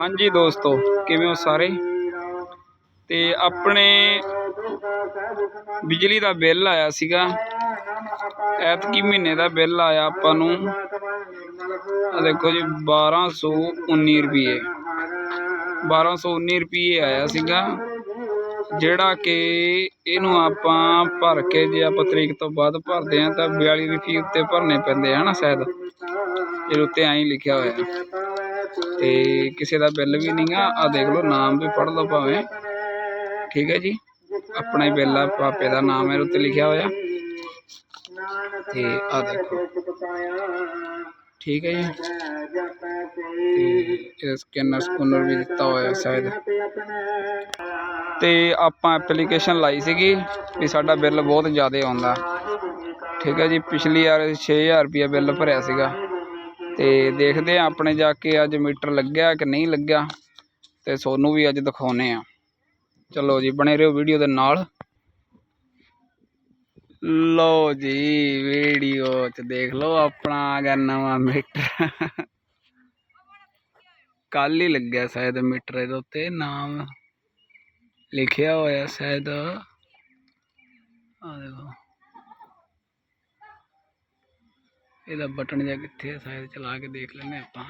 ਹਾਂਜੀ ਦੋਸਤੋ, ਕਿਵੇਂ ਹੋ ਸਾਰੇ? ਤੇ ਆਪਣੇ ਬਿਜਲੀ ਦਾ ਬਿੱਲ ਆਇਆ ਸੀਗਾ। ਐਤਕੀ ਮਹੀਨੇ ਦਾ ਬਿੱਲ ਆਇਆ ਆਪਾਂ ਨੂੰ। ਆ ਦੇਖੋ ਜੀ 1219 ਰੁਪਏ 1219 ਰੁਪਏ ਆਇਆ ਸੀਗਾ। ਜਿਹੜਾ ਕਿ ਇਹਨੂੰ ਆਪਾਂ ਭਰ ਕੇ ਜੇ ਆਪਾਂ ਤਰੀਕ ਤੋਂ ਬਾਅਦ ਭਰਦੇ ਆ ਤਾਂ 42 ਰੁਪਏ ਉੱਤੇ ਭਰਨੇ ਪੈਂਦੇ ਆ ਨਾ ਸ਼ਾਇਦ। ਇਹਦੇ ਉੱਤੇ ਐਂ ਲਿਖਿਆ ਹੋਇਆ। ਤੇ ਕਿਸੇ ਦਾ ਬਿੱਲ ਵੀ ਨਹੀਂ ਆ ਦੇਖ ਲਓ, ਨਾਮ ਵੀ ਪੜ੍ਹ ਲਓ ਭਾਵੇਂ। ਠੀਕ ਹੈ ਜੀ? ਆਪਣਾ ਹੀ ਬਿੱਲ ਆ, ਪਾਪੇ ਦਾ ਨਾਮ ਹੈ ਉੱਤੇ ਲਿਖਿਆ ਹੋਇਆ। ਤੇ ਆ ਦੇਖੋ। ਠੀਕ ਹੈ ਜੀ? ਤੇ ਸਕੈਨਰ ਸਕੂਨਰ ਵੀ ਦਿੱਤਾ ਹੋਇਆ ਸ਼ਾਇਦ। ਤੇ ਆਪਾਂ ਐਪਲੀਕੇਸ਼ਨ ਲਾਈ ਸੀਗੀ ਵੀ ਸਾਡਾ ਬਿੱਲ ਬਹੁਤ ਜ਼ਿਆਦਾ ਆਉਂਦਾ। ਠੀਕ ਹੈ ਜੀ? ਪਿਛਲੀ ਵਾਰ 6000 ਰੁਪਏ ਬਿੱਲ ਭਰਿਆ ਸੀਗਾ। ਤੇ ਦੇਖਦੇ ਹਾਂ ਆਪਣੇ ਜਾ ਕੇ ਅੱਜ ਮੀਟਰ ਲੱਗਿਆ ਕਿ ਨਹੀਂ ਲੱਗਿਆ ਤੇ ਸੋਨੂੰ ਵੀ ਅੱਜ ਦਿਖਾਉਂਦੇ ਹਾਂ ਚਲੋ ਜੀ, ਬਣੇ ਰਹੋ ਵੀਡੀਓ ਦੇ ਨਾਲ। ਲਓ ਜੀ, ਵੀਡੀਓ ਚ ਦੇਖ ਲਓ ਆਪਣਾ ਆ ਗਿਆ ਨਵਾਂ ਮੀਟਰ। ਕੱਲ ਹੀ ਲੱਗਿਆ ਸ਼ਾਇਦ ਮੀਟਰ ਇਹਦੇ ਉੱਤੇ, ਨਾਮ ਲਿਖਿਆ ਹੋਇਆ ਸ਼ਾਇਦ। ਆ ਦੇਖੋ। ਇਹਦਾ ਬਟਨ ਜਿਹਾ ਕਿੱਥੇ ਹੈ ਸ਼ਾਇਦ ਚਲਾ ਕੇ ਦੇਖ ਲੈਂਦੇ ਆਪਾਂ।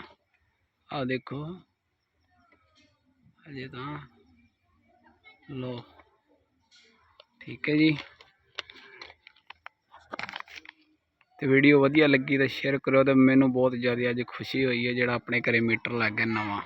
ਆ ਦੇਖੋ। ਅਜੇ ਤਾਂ ਲੋ, ਠੀਕ ਹੈ ਜੀ। ਤੇ ਵੀਡੀਓ ਵਧੀਆ ਲੱਗੀ ਤਾਂ ਸ਼ੇਅਰ ਕਰੋ ਤੇ ਮੈਨੂੰ ਬਹੁਤ ਜ਼ਿਆਦਾ ਅੱਜ ਖੁਸ਼ੀ ਹੋਈ ਹੈ ਜਿਹੜਾ ਆਪਣੇ ਘਰੇ ਮੀਟਰ ਲੱਗ ਗਿਆ ਨਵਾਂ।